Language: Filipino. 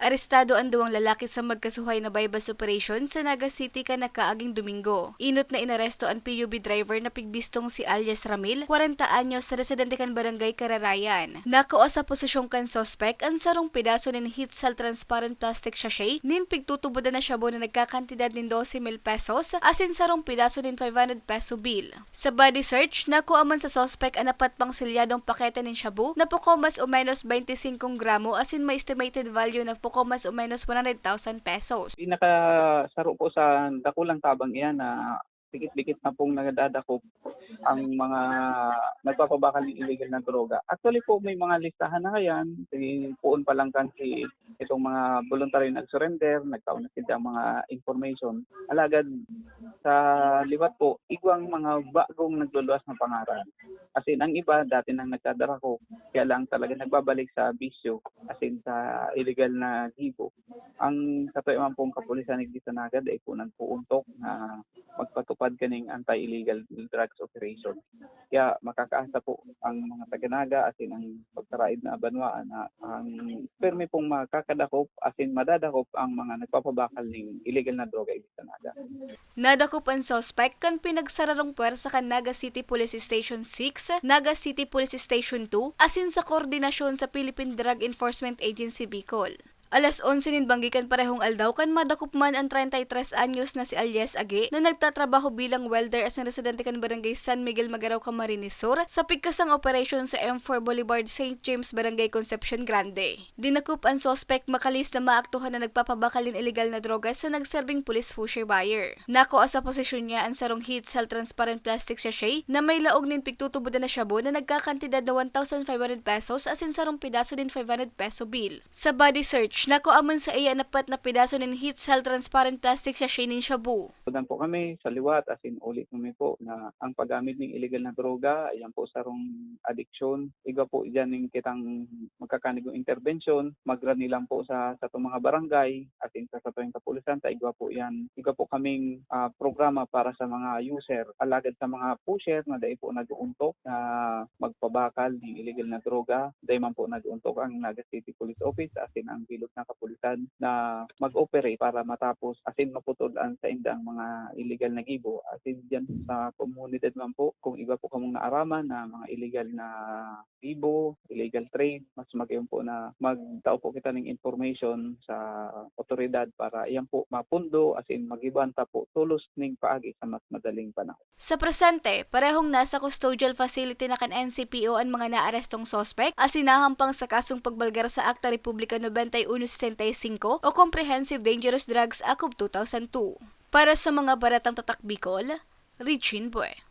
Arestado ang duwang lalaki sa magkasuhay na bypass operation sa Naga City ka nakaaging Domingo. Inot na inaresto ang PUB driver na pigbistong si alias Ramil, 40 anyos sa residente kan barangay Kararayan. Nakao sa posisyong kan sospek ang sarong pedaso ng cell transparent plastic sachet nin pigtutubodan na syabo na nagkakantidad ng 12 mil pesos asin sarong pedaso ng 500 peso bill. Sa body search, nakuha man sa sospek ang apat pang silyadong pakete ng shabu na puko mas o menos 25 gramo asin may estimated value na puko mas o menos 100,000 pesos. pinakasaro po sa dakulang tabang iyan na dikit-dikit na pong nagadadakop ang mga nagpapabakal ng illegal na droga. Actually po may mga listahan na ngayon. Si Puon pa lang kan si itong mga voluntary nag-surrender, nagtaon na sila mga information. Alagad sa liwat po, igwang mga bagong nagluluwas ng pangaran. As in, ang iba dati nang nagkadarako, kaya lang talaga nagbabalik sa bisyo, as in sa illegal na gibo. Ang katuiman pong kapulisan ni Gisanaga ay po nagpuuntok na magpatupad kaning anti-illegal drugs operation. Kaya makakaasa po ang mga taga-naga as in ang pagkaraid na banwaan na ang permi pong makakadakop as in madadakop ang mga nagpapabakal ng illegal na droga sa Gisanaga. Nadakop ang suspect kan pinagsararong puwersa kan Naga City Police Station 6, Naga City Police Station 2, asin sa koordinasyon sa Philippine Drug Enforcement Agency Bicol. Alas 11 nin banggikan parehong aldaw kan madakop man ang 33 anyos na si Alias Age na nagtatrabaho bilang welder as ang residente kan barangay San Miguel Magaraw Camarines Sur sa pigkasang operation sa M4 Boulevard St. James Barangay Concepcion Grande. Dinakup ang suspect makalis na maaktuhan na nagpapabakalin illegal na droga sa nagserbing police pusher buyer. Nako sa posisyon niya ang sarong heat cell transparent plastic sachet na may laog nin pigtutubodan na shabu na nagkakantidad na 1,500 pesos asin sarong pedaso din 500 peso bill. Sa body search, nako aman sa iya napat na pedaso ng heat cell transparent plastic sachet nin shabu. Tudan po kami sa liwat as in ulit kami po na ang paggamit ng illegal na droga, ayan po sarong addiction. Iga po dyan yung kitang magkakanigong intervention, magranilang po sa sa itong mga barangay at in sa satuing kapulisan, ta igwa po yan. Iga po kaming ah, programa para sa mga user, alagad sa mga pusher na dahil po nag-uuntok na magpabakal ng illegal na droga. Dahil man po nag-uuntok ang Naga City Police Office as in ang bilog ng kapulisan na mag-operate para matapos as in maputulan sa indang mga illegal na gibo. As in dyan sa komunidad man po, kung iba po kamong naaraman na mga illegal na gibo, illegal trade, mas magayon po na magtao po kita ng information sa otoridad para iyan po mapundo as in magibanta po tulos ning paagi sa mas madaling panahon. Sa presente, parehong nasa custodial facility na kan NCPO ang mga naarestong sospek asinahampang sa kasong pagbalgar sa Akta Republika 9165 o Comprehensive Dangerous Drugs Act of 2002. Para sa mga baratang tatak Bicol, Richin Bue.